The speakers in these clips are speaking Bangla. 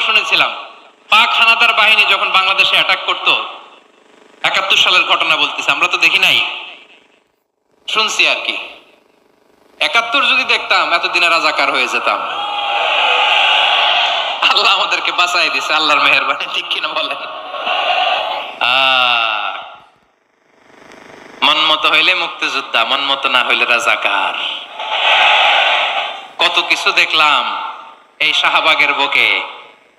শুনেছিলাম। পাক হানাদার বাহিনী যখন বাংলাদেশে অ্যাটাক করত একাত্তর সালের ঘটনা বলতেছে আমরা তো দেখি নাই। শুনছি আর কি। একাত্তর যদি দেখতাম এতদিনে রাজাকার হয়ে যেতাম। আল্লাহ আমাদেরকে বাঁচাই দিছে আল্লাহর মেহরবানি ঠিক কিনা আহ, মন মতো হইলে মুক্তিযোদ্ধা মন মতো না হইলে রাজাকার। কত কিছু দেখলাম এই শাহবাগের বুকে।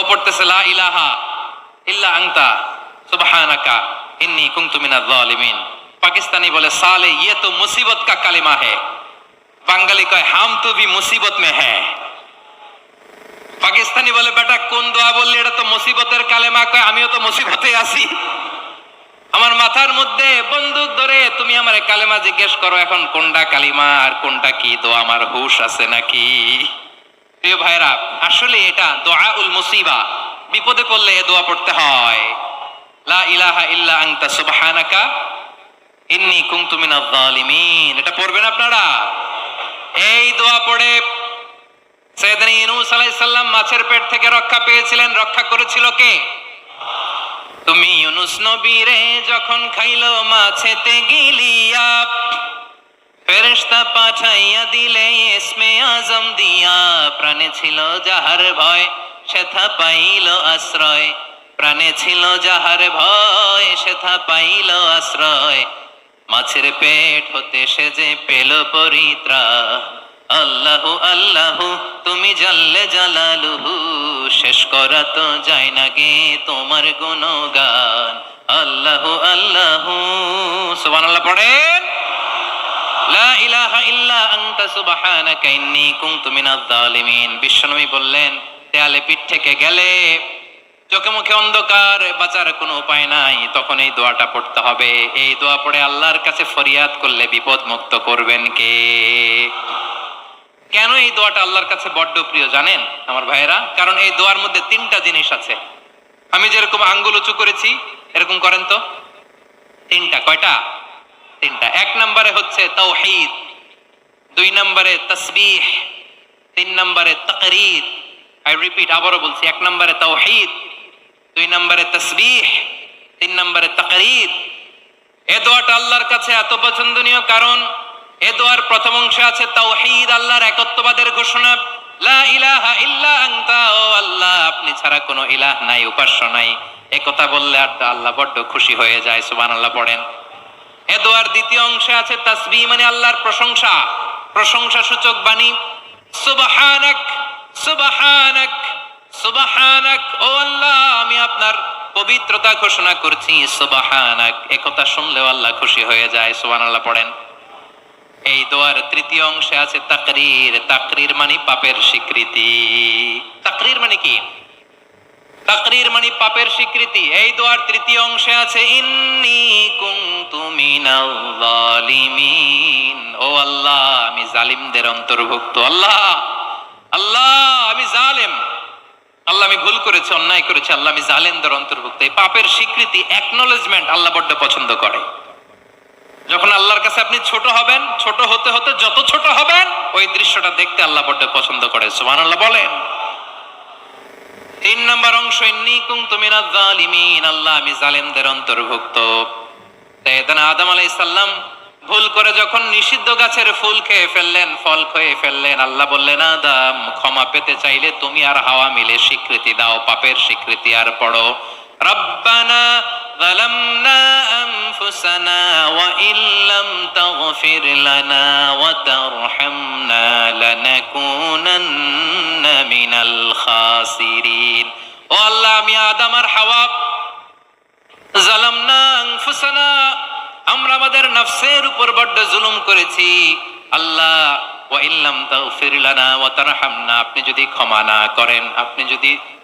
ও পড়তেছে, লা ইলাহা ইল্লা আংতা সুবহানাকা, ইন্নী কুনতু জালিমিন। পাকিস্তানি বলে, সালে ইয়ে তো মুসিবত কা কালিমা है বাঙালি কয়, হাম তো ভি মুসিবত মে পাকিস্তানি বলে, বেটা, কোন দোয়া বললি, এটা তো মুসিবতের কালেমা। কয়, আমিও তো মুসিবতে আছি। আমার মাথার মধ্যে, বন্দুক ধরে তুমি আমার কালেমা জিজ্ঞেস করো, এখন কোনটা কালিমা আর কোনটা কি? দোয়া আমার হুশ আছে নাকি? ভাইরা, আসলে এটা দোয়া উল মুসিবা। বিপদে পড়লে এ দোয়া পড়তে হয়। লা ইলাহা ইল্লা সুবহানাকা, ইন্নী কুনতু জালিমিন এটা পড়বেন আপনারা? এই দোয়া পড়ে সৈয়দনা আলাইহিস সালাম মাছের পেট থেকে রক্ষা পেয়েছিলেন। রক্ষা করেছিল কে? তুমি ইউনুস নবীরে যখন খাইলো মাছেতে গিলিয়া ফেরেশতা পাঠাইয়া দিলে ইসমে আজম দিয়া। প্রাণে ছিল যাহার ভয়, সেথা পাইল আশ্রয়। প্রাণে ছিল যাহার ভয়, সেথা পাইল আশ্রয়। মাছের পেট হতে সে যে পেল পরিত্রা আল্লাহু আল্লাহু, তুমি জাল্লে জালালুহু। শেষ করা তো যায় না গে তোমার গুণগান। আল্লাহু আল্লাহু, সুবহানাল্লাহ পড়েন। করলে বিপদ মুক্ত করবেন কে? কেন এই দোয়াটা আল্লাহর কাছে বড্ড প্রিয় জানেন আমার ভাইয়েরা? কারণ এই দোয়ার মধ্যে তিনটা জিনিস আছে। আমি যেরকম আঙ্গুল উঁচু করেছি, এরকম করেন তো? তিনটা, কয়টা? তিনটা। এক নম্বরে হচ্ছে তাওহীদ। দুই নম্বরে তসবিহ, তিন নম্বরে তাকরীর আই রিপিট আবারও বলছি, এক নম্বরে তাওহীদ, দুই নম্বরে তসবিহ, তিন নম্বরে তাকরীর। এ দোয়াটা আল্লাহর কাছে এত পছন্দনীয় কারণ, এ দোয়ার প্রথম অংশে আছে তাওহীদ, আল্লাহর একত্ববাদের ঘোষণা, লা ইলাহা ইল্লা আনতা, ও আল্লাহ, আপনি ছাড়া কোনো ইলাহ নাই, উপাস্য নাই। এ কথা বললে আর আল্লাহ বড্ড খুশি হয়ে যায়, সুবহানাল্লাহ পড়েন। এ দোয়ার দ্বিতীয় অংশে আছে তাসবিহ মানে আল্লাহর প্রশংসা। প্রশংসা সূচক বাণী। সুবহানাক সুবহানাক সুবহানাক। ও আল্লাহ, আমি আপনার পবিত্রতা ঘোষণা করছি। সুবহানাক, এ কথা শুনলেও আল্লাহ খুশি হয়ে যায়, সুবহানাল্লাহ পড়েন। এই দোয়ার তৃতীয় অংশে আছে তাকরির। তাকরির মানে পাপের স্বীকৃতি। তাকরির মানে কি? তাকরীর মানে পাপের স্বীকৃতি। এই দোয়ার তৃতীয় অংশে আছে, ইন্নি কুনতু মিনাল ও আল্লাহ, আমি জালিমদের অন্তর্ভুক্ত। আল্লাহ আল্লাহ, আমি জালেম। আল্লাহ, আমি ভুল করেছি, অন্যায় করেছি। আল্লাহ, আমি জালেমদের অন্তর্ভুক্ত। এই পাপের স্বীকৃতি অ্যাকনোলেজমেন্ট আল্লাহ বড্ড পছন্দ করে। যখন আল্লাহর কাছে আপনি ছোট হবেন, ছোট হতে হতে যত ছোট হবেন, ওই দৃশ্যটা দেখতে আল্লাহ বড্ড পছন্দ করে। সুবহানাল্লাহ বলেন। তিন নম্বর অংশ, ইন্নি কুনতু জালিমিন আল্লাহ আমি জালিমদের অন্তর্ভুক্ত। আদম আলাইহিস সালাম ভুল করে যখন নিষিদ্ধ গাছের ফুল খেয়ে ফেললেন, ফল খেয়ে ফেললেন, আল্লাহ বললেন, আদম, ক্ষমা পেতে চাইলে তুমি আর হাওয়া মিলে স্বীকৃতি দাও, পাপের স্বীকৃতি আর পড়ো। রব্বানা ظلمنا أنفسنا وإن لم تغفر لنا وترحمنا لنكونن من الخاسرين ও আল্লাহ আমি আদম আর হাওয়া জালামনা আনফুসানা আমরা আমাদের নফসের উপর বড্ড জুলুম করেছি আল্লাহ ওয়া ইল্লাম তাগফির লানা ওয়া তারহামনা আপনি যদি ক্ষমা না করেন আপনি যদি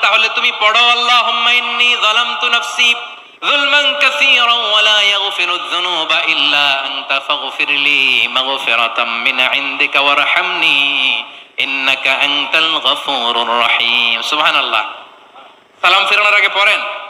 তাহলে তুমি সালাম ফেরানোর আগে পড়েন।